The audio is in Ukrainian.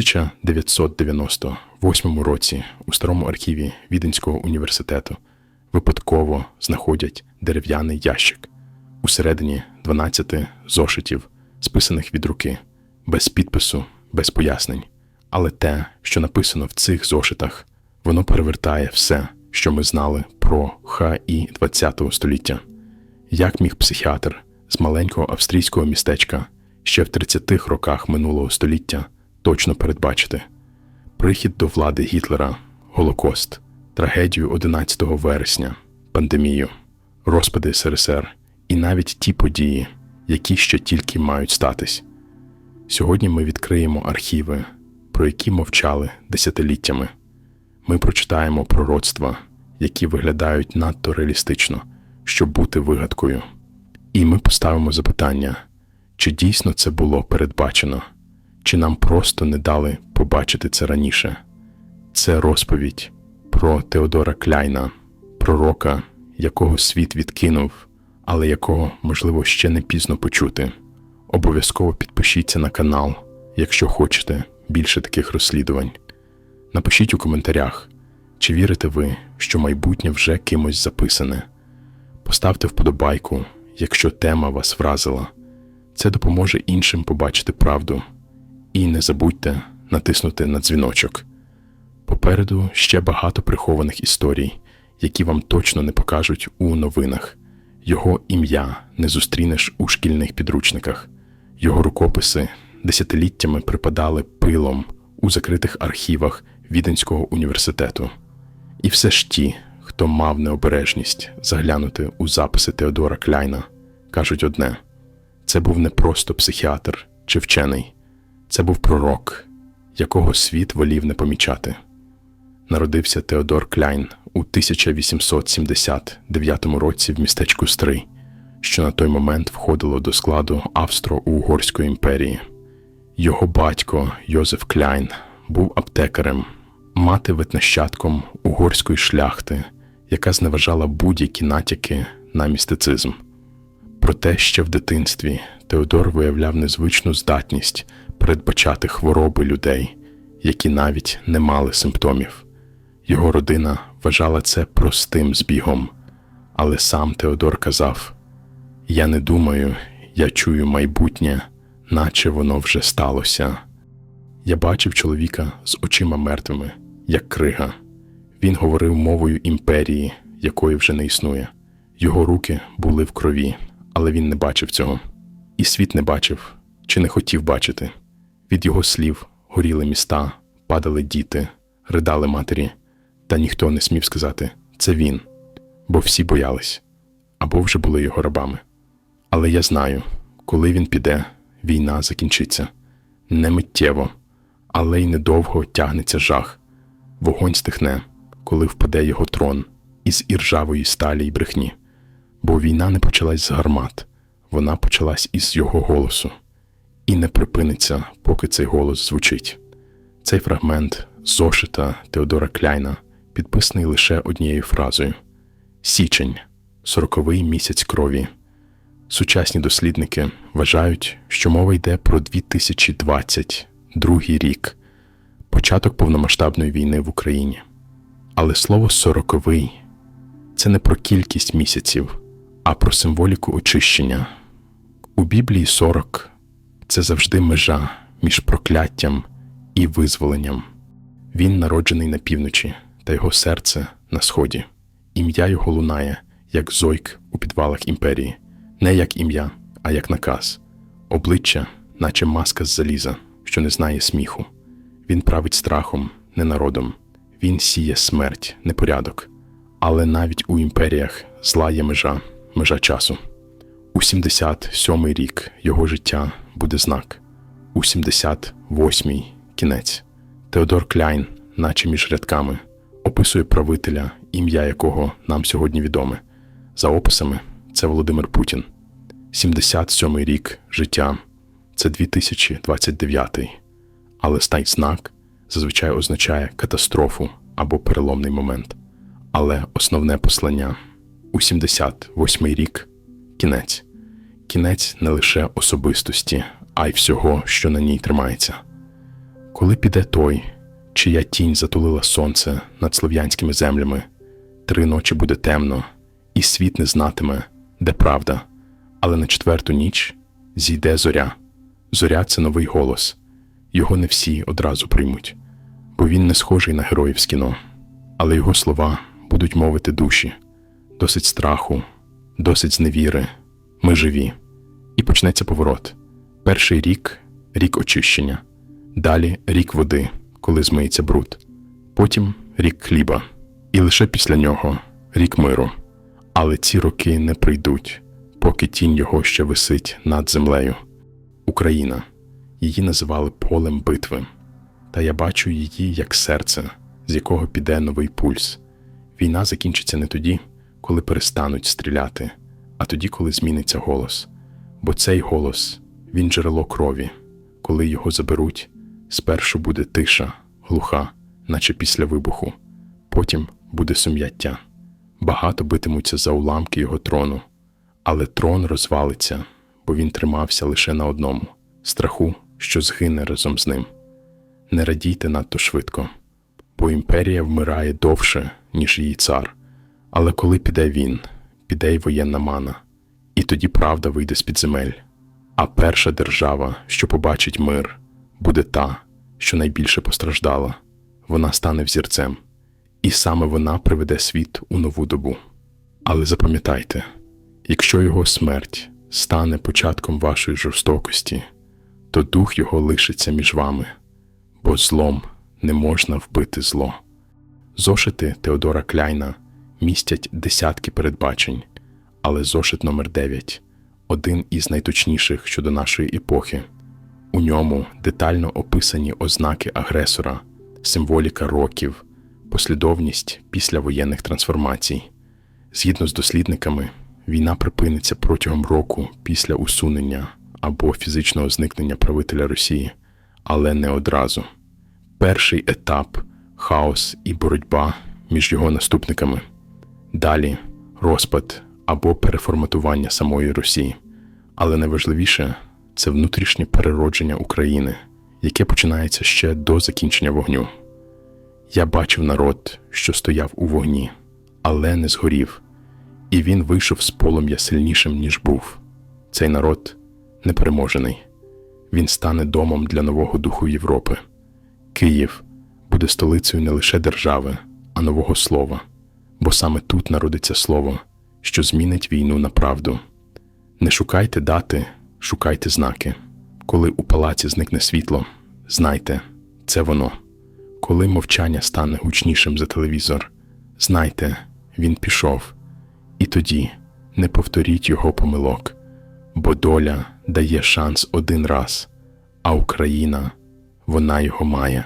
1998 році у старому архіві Віденського університету випадково знаходять дерев'яний ящик. Усередині 12 зошитів, списаних від руки, без підпису, без пояснень. Але те, що написано в цих зошитах, воно перевертає все, що ми знали про ХІ ХХ століття. Як міг психіатр з маленького австрійського містечка ще в 30-х роках минулого століття точно передбачити прихід до влади Гітлера, Голокост, трагедію 11 вересня, пандемію, розпади СРСР і навіть ті події, які ще тільки мають статись. Сьогодні ми відкриємо архіви, про які мовчали десятиліттями. Ми прочитаємо пророцтва, які виглядають надто реалістично, щоб бути вигадкою. І ми поставимо запитання, чи дійсно це було передбачено, чи нам просто не дали побачити це раніше. Це розповідь про Теодора Кляйна, пророка, якого світ відкинув, але якого, можливо, ще не пізно почути. Обов'язково підпишіться на канал, якщо хочете більше таких розслідувань. Напишіть у коментарях, чи вірите ви, що майбутнє вже кимось записане. Поставте вподобайку, якщо тема вас вразила. Це допоможе іншим побачити правду. І не забудьте натиснути на дзвіночок. Попереду ще багато прихованих історій, які вам точно не покажуть у новинах. Його ім'я не зустрінеш у шкільних підручниках, його рукописи десятиліттями припадали пилом у закритих архівах Віденського університету. І все ж ті, хто мав необережність заглянути у записи Теодора Кляйна, кажуть одне: це був не просто психіатр чи вчений, це був пророк, якого світ волів не помічати. Народився Теодор Кляйн у 1879 році в містечку Стрий, що на той момент входило до складу Австро-Угорської імперії. Його батько Йозеф Кляйн був аптекарем, мати ветнащадком угорської шляхти, яка зневажала будь-які натяки на містицизм. Проте ще в дитинстві Теодор виявляв незвичну здатність передбачати хвороби людей, які навіть не мали симптомів. Його родина вважала це простим збігом, але сам Теодор казав: Я не думаю, я чую майбутнє, наче воно вже сталося. Я бачив чоловіка з очима мертвими, як крига. Він говорив мовою імперії, якої вже не існує. Його руки були в крові, але він не бачив цього. І світ не бачив чи не хотів бачити. Від його слів горіли міста, падали діти, ридали матері, та ніхто не смів сказати це він, бо всі боялись або вже були його рабами. Але я знаю, коли він піде, війна закінчиться не миттєво, але й недовго тягнеться жах. Вогонь стихне, коли впаде його трон із іржавої сталі й брехні. Бо війна не почалась з гармат, вона почалась із його голосу і не припиниться, поки цей голос звучить. Цей фрагмент зошита Теодора Кляйна підписаний лише однією фразою: Січень, сороковий місяць крові. Сучасні дослідники вважають, що мова йде про 2022 рік, початок повномасштабної війни в Україні. Але слово сороковий це не про кількість місяців, а про символіку очищення. У Біблії 40 це завжди межа між прокляттям і визволенням. Він народжений на півночі, та його серце на сході. Ім'я його лунає, як зойк у підвалах імперії, не як ім'я, а як наказ, обличчя, наче маска з заліза, що не знає сміху. Він править страхом, не народом, він сіє смерть, непорядок. Але навіть у імперіях зла є межа, межа часу. У 77-й рік його життя буде знак, у 78-й кінець. Теодор Кляйн, наче між рядками, описує правителя, ім'я якого нам сьогодні відоме. За описами, це Володимир Путін. 77-й рік життя це 2029. Але стай знак зазвичай означає катастрофу або переломний момент. Але основне послання у 78-й рік кінець. Кінець не лише особистості, а й всього, що на ній тримається. Коли піде той, чия тінь затулила сонце над слов'янськими землями, три ночі буде темно, і світ не знатиме, де правда, але на четверту ніч зійде зоря. Зоря це новий голос. Його не всі одразу приймуть, бо він не схожий на героїв з кіно, але його слова будуть мовити душі, досить страху, досить зневіри. Ми живі. І почнеться поворот. Перший рік рік очищення, далі рік води, коли змиється бруд, потім рік хліба, і лише після нього рік миру. Але ці роки не прийдуть, поки тінь його ще висить над землею. Україна. Її називали полем битви. Та я бачу її як серце, з якого піде новий пульс. Війна закінчиться не тоді, коли перестануть стріляти, а тоді, коли зміниться голос. Бо цей голос він джерело крові. Коли його заберуть, спершу буде тиша, глуха, наче після вибуху, потім буде сум'яття. Багато битимуться за уламки його трону, але трон розвалиться, бо він тримався лише на одному страху, що згине разом з ним. Не радійте надто швидко, бо імперія вмирає довше, ніж її цар. Але коли піде він, піде й воєнна мана, і тоді правда вийде з-під земель. А перша держава, що побачить мир, буде та, що найбільше постраждала. Вона стане взірцем, і саме вона приведе світ у нову добу. Але запам'ятайте, якщо його смерть стане початком вашої жорстокості, то дух його лишиться між вами, бо злом не можна вбити зло. Зошити Теодора Кляйна містять десятки передбачень, але зошит номер 9 один із найточніших щодо нашої епохи. У ньому детально описані ознаки агресора, символіка років, послідовність післявоєнних трансформацій. Згідно з дослідниками, війна припиниться протягом року після усунення або фізичного зникнення правителя Росії, але не одразу. Перший етап хаос і боротьба між його наступниками, далі розпад або переформатування самої Росії. Але найважливіше це внутрішнє переродження України, яке починається ще до закінчення вогню. Я бачив народ, що стояв у вогні, але не згорів, і він вийшов з полум'я сильнішим, ніж був. Цей народ непереможений. Він стане домом для нового духу Європи. Київ буде столицею не лише держави, а нового слова, бо саме тут народиться слово, що змінить війну на правду. Не шукайте дати, шукайте знаки. Коли у палаці зникне світло, знайте, це воно. Коли мовчання стане гучнішим за телевізор, знайте, він пішов. І тоді не повторіть його помилок, бо доля дає шанс один раз, а Україна вона його має.